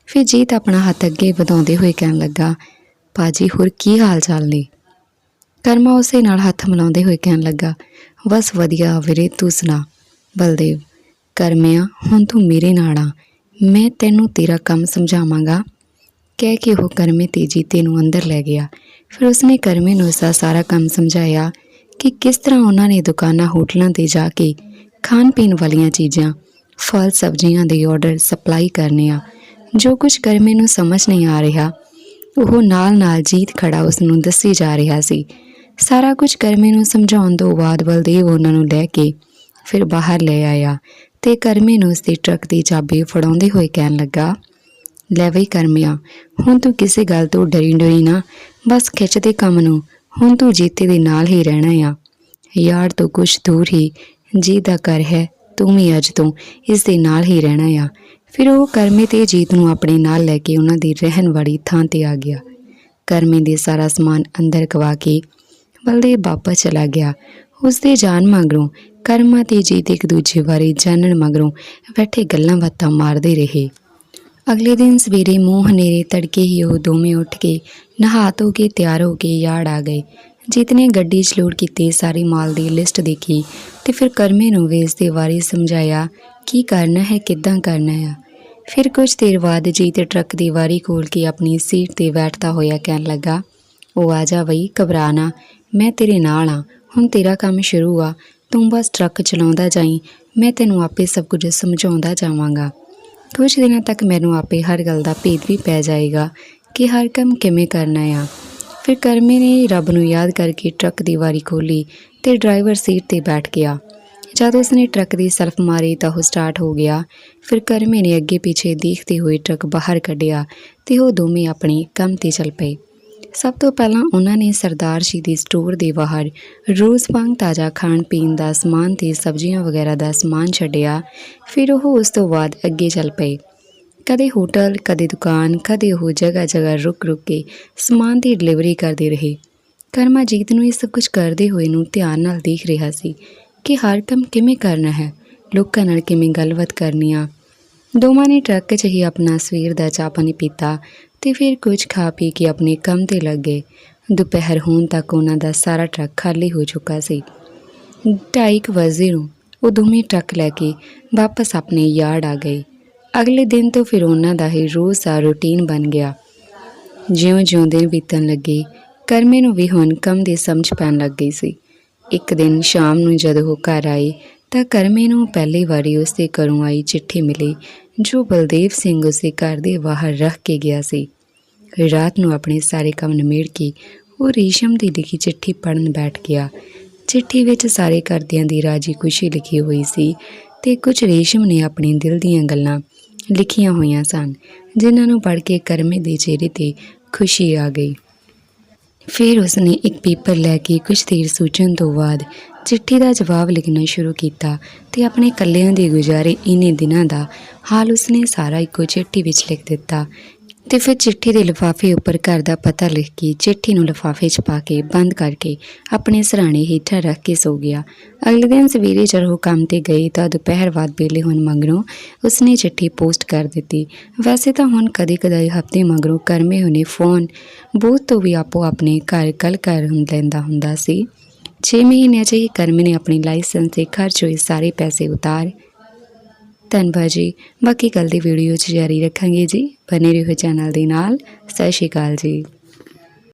ਫਿਰ ਜੀਤ ਆਪਣਾ ਹੱਥ ਅੱਗੇ ਵਧਾਉਂਦੇ ਹੋਏ ਕਹਿਣ ਲੱਗਾ ਪਾਜੀ ਹੋਰ ਕੀ ਹਾਲ ਚਾਲ ਨੇ? ਕਰਮਾ ਉਸੇ ਨਾਲ ਹੱਥ ਮਿਲਾਉਂਦੇ ਹੋਏ ਕਹਿਣ ਲੱਗਾ, ਬਸ ਵਧੀਆ ਵੀਰੇ, ਤੂੰ ਸੁਣਾ? ਬਲਦੇਵ, ਕਰਮਿਆ, ਹੁਣ ਤੂੰ ਮੇਰੇ ਨਾਲ ਆ। ਮੈਂ ਤੈਨੂੰ ਤੇਰਾ ਕੰਮ ਸਮਝਾਵਾਂਗਾ। ਕਹਿ ਕੇ ਉਹ ਕਰਮੇ ਤੇ ਜੀਤੇ ਨੂੰ ਅੰਦਰ ਲੈ ਗਿਆ। ਫਿਰ ਉਸਨੇ ਕਰਮੇ ਨੂੰ ਉਸਦਾ ਸਾਰਾ ਕੰਮ ਸਮਝਾਇਆ ਕਿ ਕਿਸ ਤਰ੍ਹਾਂ ਉਹਨਾਂ ਨੇ ਦੁਕਾਨਾਂ, ਹੋਟਲਾਂ ਤੇ ਜਾ ਕੇ ਖਾਣ ਪੀਣ ਵਾਲੀਆਂ ਚੀਜ਼ਾਂ ਫਲ ਸਬਜ਼ੀਆਂ ਦੇ ਆਰਡਰ ਸਪਲਾਈ ਕਰਨੇ ਆ। ਜੋ ਕੁਝ ਕਰਮੇ ਨੂੰ ਸਮਝ ਨਹੀਂ ਆ ਰਿਹਾ, ਉਹ ਨਾਲ-ਨਾਲ ਜੀਤ ਖੜਾ ਉਸ ਨੂੰ ਦੱਸੀ ਜਾ ਰਿਹਾ ਸੀ। ਸਾਰਾ ਕੁਝ ਕਰਮੇ ਨੂੰ ਸਮਝਾਉਣ ਤੋਂ ਬਾਅਦ ਬਲਦੇਵ ਉਹਨਾਂ ਨੂੰ ਲੈ ਕੇ ਫਿਰ ਬਾਹਰ ਲੈ ਆਇਆ ਤੇ ਕਰਮੇ ਨੂੰ ਉਸ ਦੇ ਟਰੱਕ ਦੀ ਚਾਬੀ ਫੜਾਉਂਦੇ ਹੋਏ ਕਹਿਣ ਲੱਗਾ, ਲੈ ਬਈ ਕਰਮਿਆ, ਹੁਣ ਤੂੰ ਕਿਸੇ ਗੱਲ ਤੋਂ ਡਰੀ ਡਰੀ ਨਾ, ਬਸ ਖਿੱਚਦੇ ਕੰਮ ਨੂੰ, ਹੁਣ ਤੂੰ ਜੀਤੇ ਦੇ ਨਾਲ ਹੀ ਰਹਿਣਾ ਆ। ਯਾਰ ਤੋਂ ਕੁਝ ਦੂਰ ਹੀ ਜੀ ਦਾ ਘਰ ਹੈ, ਤੂੰ ਵੀ ਅੱਜ ਤੋਂ ਇਸ ਦੇ ਨਾਲ ਹੀ ਰਹਿਣਾ ਆ ਫਿਰ ਉਹ ਕਰਮੇ ਤੇ ਜੀਤ ਨੂੰ ਆਪਣੇ ਨਾਲ ਲੈ ਕੇ ਉਹਨਾਂ ਦੀ ਰਹਿਣ ਵਾਲੀ ਥਾਂ ਤੇ ਆ ਗਿਆ। ਕਰਮੇ ਦੇ ਸਾਰਾ ਸਮਾਨ ਅੰਦਰ ਕਵਾ ਕੇ ਬਲਦੇ ਵਾਪਸ ਚਲਾ ਗਿਆ। ਉਸ ਦੇ ਜਾਣ ਮਗਰੋਂ ਕਰਮਾ ਤੇ ਜੀਤ ਇੱਕ ਦੂਜੇ ਬਾਰੇ ਜਾਣਨ ਮਗਰੋਂ ਬੈਠੇ ਗੱਲਾਂ ਬਾਤਾਂ ਮਾਰਦੇ ਰਹੇ। ਅਗਲੇ ਦਿਨ ਸਵੇਰੇ ਮੂੰਹ ਹਨੇਰੇ ਤੜਕੇ ਹੀ ਉਹ ਦੋਵੇਂ ਉੱਠ ਕੇ ਨਹਾ ਧੋ ਕੇ ਤਿਆਰ ਹੋ ਕੇ ਯਾਰਡ ਆ ਗਏ। ਜੀਤ ਨੇ ਗੱਡੀ 'ਚ ਲੋਡ ਕੀਤੀ ਸਾਰੇ ਮਾਲ ਦੀ ਲਿਸਟ ਦੇਖੀ ਤੇ ਫਿਰ ਕਰਮੇ ਨੂੰ ਵੇਸ ਦੇ ਬਾਰੇ ਸਮਝਾਇਆ, ਕੀ ਕਰਨਾ ਹੈ, ਕਿੱਦਾਂ ਕਰਨਾ ਹੈ ਫਿਰ ਕੁਝ ਦੇਰ ਬਾਅਦ ਜੀਤ ਟਰੱਕ ਦੀ ਵਾਰੀ ਖੋਲ ਕੇ ਆਪਣੀ ਸੀਟ ਤੇ ਬੈਠਦਾ ਹੋਇਆ ਕਹਿਣ ਲੱਗਾ, ਉਹ ਆ ਜਾ ਬਈ, ਘਬਰਾ ਨਾ, ਮੈਂ ਤੇਰੇ ਨਾਲ ਆ, ਹੁਣ ਤੇਰਾ ਕੰਮ ਸ਼ੁਰੂ ਆ, ਤੂੰ ਬਸ ਟਰੱਕ ਚਲਾਉਂਦਾ ਜਾਈ, ਮੈਂ ਤੈਨੂੰ ਆਪੇ ਸਭ ਕੁਝ ਸਮਝਾਉਂਦਾ ਜਾਵਾਂਗਾ। ਕੁਝ ਦਿਨਾਂ ਤੱਕ ਮੈਨੂੰ ਆਪੇ ਹਰ ਗੱਲ ਦਾ ਭੇਦ ਵੀ ਪੈ ਜਾਏਗਾ ਕਿ ਹਰ ਕੰਮ ਕਿਵੇਂ ਕਰਨਾ ਆ। ਫਿਰ ਕਰਮੇ ਨੇ ਰੱਬ ਨੂੰ ਯਾਦ ਕਰਕੇ ਟਰੱਕ ਦੀ ਵਾਰੀ ਖੋਲੀ ਤੇ ਡਰਾਈਵਰ ਸੀਟ ਤੇ ਬੈਠ ਗਿਆ। ਜਦ ਉਸਨੇ ਟਰੱਕ ਦੀ ਸਲਫ ਮਾਰੀ ਤਾਂ ਉਹ ਸਟਾਰਟ ਹੋ ਗਿਆ। ਫਿਰ ਕਰਮੇ ਨੇ ਅੱਗੇ ਪਿੱਛੇ ਦੇਖਦੇ ਹੋਏ ਟਰੱਕ ਬਾਹਰ ਕੱਢਿਆ ਤੇ ਉਹ ਦੋਵੇਂ ਆਪਣੇ ਕੰਮ ਤੇ ਚੱਲ ਪਏ। ਸਭ ਤੋਂ ਪਹਿਲਾਂ ਉਹਨਾਂ ਨੇ ਸਰਦਾਰ ਜੀ ਦੇ ਸਟੋਰ ਦੇ ਬਾਹਰ ਰੋਜ਼ ਵਾਂਗ ਤਾਜ਼ਾ ਖਾਣ ਪੀਣ ਦਾ ਸਮਾਨ ਤੇ ਸਬਜ਼ੀਆਂ ਵਗੈਰਾ ਦਾ ਸਮਾਨ ਛੱਡਿਆ। ਫਿਰ ਉਹ ਉਸ ਤੋਂ ਬਾਅਦ ਅੱਗੇ ਚੱਲ ਪਏ। ਕਦੇ ਹੋਟਲ, ਕਦੇ ਦੁਕਾਨ, ਕਦੇ ਉਹ ਜਗ੍ਹਾ ਜਗ੍ਹਾ ਰੁਕ ਰੁਕ ਕੇ ਸਮਾਨ ਦੀ ਡਿਲੀਵਰੀ ਕਰਦੇ ਰਹੇ। ਕਰਮਾਜੀਤ ਨੂੰ ਇਹ ਸਭ ਕੁਝ ਕਰਦੇ ਹੋਏ ਨੂੰ ਧਿਆਨ ਨਾਲ ਦੇਖ ਰਿਹਾ ਸੀ। ਕਿ ਹਰ ਕੰਮ ਕਿਵੇਂ ਕਰਨਾ ਹੈ? ਲੋਕਾਂ ਨਾਲ ਕਿਵੇਂ ਗੱਲਬਾਤ ਕਰਨੀ ਆ? ਦੋਵਾਂ ਨੇ ਟਰੱਕ 'ਚ ਹੀ ਆਪਣਾ ਸਵੇਰ ਦਾ ਚਾਹ ਪਾਣੀ ਪੀਤਾ ਤੇ ਫਿਰ ਕੁਝ ਖਾ ਪੀ ਕੇ ਆਪਣੇ ਕੰਮ ਤੇ ਲੱਗੇ ਦੁਪਹਿਰ ਹੋਣ ਤੱਕ ਉਹਨਾਂ ਦਾ ਸਾਰਾ ਟਰੱਕ ਖਾਲੀ ਹੋ ਚੁੱਕਾ ਸੀ। ਢਾਈ ਕੁ ਵਜੇ ਨੂੰ ਉਹ ਦੋਵੇਂ ਟਰੱਕ ਲੈ ਕੇ ਵਾਪਸ ਆਪਣੇ ਯਾਰਡ ਆ ਗਏ। ਅਗਲੇ ਦਿਨ ਤੋਂ ਫਿਰ ਉਹਨਾਂ ਦਾ ਹੀ ਰੋਜ਼ ਦਾ ਰੁਟੀਨ ਬਣ ਗਿਆ। ਜਿਉਂ-ਜਿਉਂ ਦਿਨ ਬੀਤਣ ਲੱਗੇ, ਕਰਮੇ ਨੂੰ ਵੀ ਹੁਣ ਕੰਮ ਦੀ ਸਮਝ ਪੈਣ ਲੱਗ ਗਈ ਸੀ। ਇੱਕ ਦਿਨ ਸ਼ਾਮ ਨੂੰ ਜਦੋਂ ਉਹ ਘਰ ਆਈ ਤਾਂ ਕਰਮੇ ਨੂੰ ਪਹਿਲੀ ਵਾਰੀ ਉਸਦੇ ਘਰੋਂ ਆਈ ਚਿੱਠੀ ਮਿਲੀ, ਜੋ ਬਲਦੇਵ ਸਿੰਘ ਉਸੇ ਘਰ ਦੇ ਬਾਹਰ ਰੱਖ ਕੇ ਗਿਆ ਸੀ। ਰਾਤ ਨੂੰ ਆਪਣੇ ਸਾਰੇ ਕੰਮ ਨਿਮੇੜ ਕੇ ਉਹ ਰੇਸ਼ਮ ਦੀ ਲਿਖੀ ਚਿੱਠੀ ਪੜਨ ਬੈਠ ਗਿਆ। ਚਿੱਠੀ ਵਿੱਚ ਸਾਰੇ ਘਰਦਿਆਂ ਦੀ ਰਾਜੀ ਖੁਸ਼ੀ ਲਿਖੀ ਹੋਈ ਸੀ ਤੇ ਕੁਝ ਰੇਸ਼ਮ ਨੇ ਆਪਣੇ ਦਿਲ ਦੀਆਂ ਗੱਲਾਂ ਲਿਖੀਆਂ ਹੋਈਆਂ ਸਨ, ਜਿਨ੍ਹਾਂ ਨੂੰ ਪੜ੍ਹ ਕੇ ਕਰਮੇ ਦੇ ਚਿਹਰੇ ਤੇ ਖੁਸ਼ੀ ਆ ਗਈ। ਫਿਰ ਉਸਨੇ ਇੱਕ ਪੇਪਰ ਲੈ ਕੇ ਕੁਝ ਦੇਰ ਸੋਚਣ ਤੋਂ ਬਾਅਦ ਚਿੱਠੀ ਦਾ ਜਵਾਬ ਲਿਖਣਾ ਸ਼ੁਰੂ ਕੀਤਾ ਤੇ ਆਪਣੇ ਕੱਲਿਆਂ ਦੇ ਗੁਜ਼ਾਰੇ ਇਨੇ ਦਿਨਾਂ ਦਾ ਹਾਲ ਉਸਨੇ ਸਾਰਾ ਇੱਕੋ ਚਿੱਠੀ ਵਿੱਚ ਲਿਖ ਦਿੱਤਾ। ਤੇ ਫਿਰ ਚਿੱਠੀ ਦੇ ਲਿਫਾਫੇ ਉੱਪਰ ਘਰ ਦਾ ਪਤਾ ਲਿਖ ਕੇ ਚਿੱਠੀ ਨੂੰ ਲਿਫਾਫੇ 'ਚ ਪਾ ਕੇ ਬੰਦ ਕਰਕੇ ਆਪਣੇ ਸਰਾਣੇ ਹੇਠਾਂ ਰੱਖ ਕੇ ਸੋ ਗਿਆ। ਅਗਲੇ ਦਿਨ ਸਵੇਰੇ ਜਦੋਂ ਉਹ ਕੰਮ ਤੇ ਗਈ ਤਾਂ ਦੁਪਹਿਰ ਬਾਅਦ ਵੇਲੇ ਹੋਣ ਮਗਰੋਂ ਉਸਨੇ ਚਿੱਠੀ ਪੋਸਟ ਕਰ ਦਿੱਤੀ। ਵੈਸੇ ਤਾਂ ਹੁਣ ਕਦੇ-ਕਦਾਈ ਹਫ਼ਤੇ ਮਗਰੋਂ ਕਰਮੇ ਹੋਣੇ ਫੋਨ ਬਹੁਤ ਤੋਂ ਵੀ ਆਪੋ ਆਪਣੇ ਘਰ ਕਲ ਕਰ ਹੁੰਦ ਲੈਂਦਾ ਹੁੰਦਾ ਸੀ। 6 ਮਹੀਨਿਆਂ 'ਚ ਹੀ ਕਰਮੇ ਨੇ ਆਪਣੀ ਲਾਇਸੈਂਸ ਤੇ ਖਰਚ ਹੋਏ ਸਾਰੇ ਪੈਸੇ ਉਤਾਰ ਧੰਨਵਾਦ ਜੀ ਬਾਕੀ ਕੱਲ ਦੀ ਵੀਡੀਓ 'ਚ ਜਾਰੀ ਰੱਖਾਂਗੇ ਜੀ। ਬਨੇ ਰਹੋ ਚੈਨਲ ਦੇ ਨਾਲ। ਸਤਿ ਸ਼੍ਰੀ ਅਕਾਲ ਜੀ।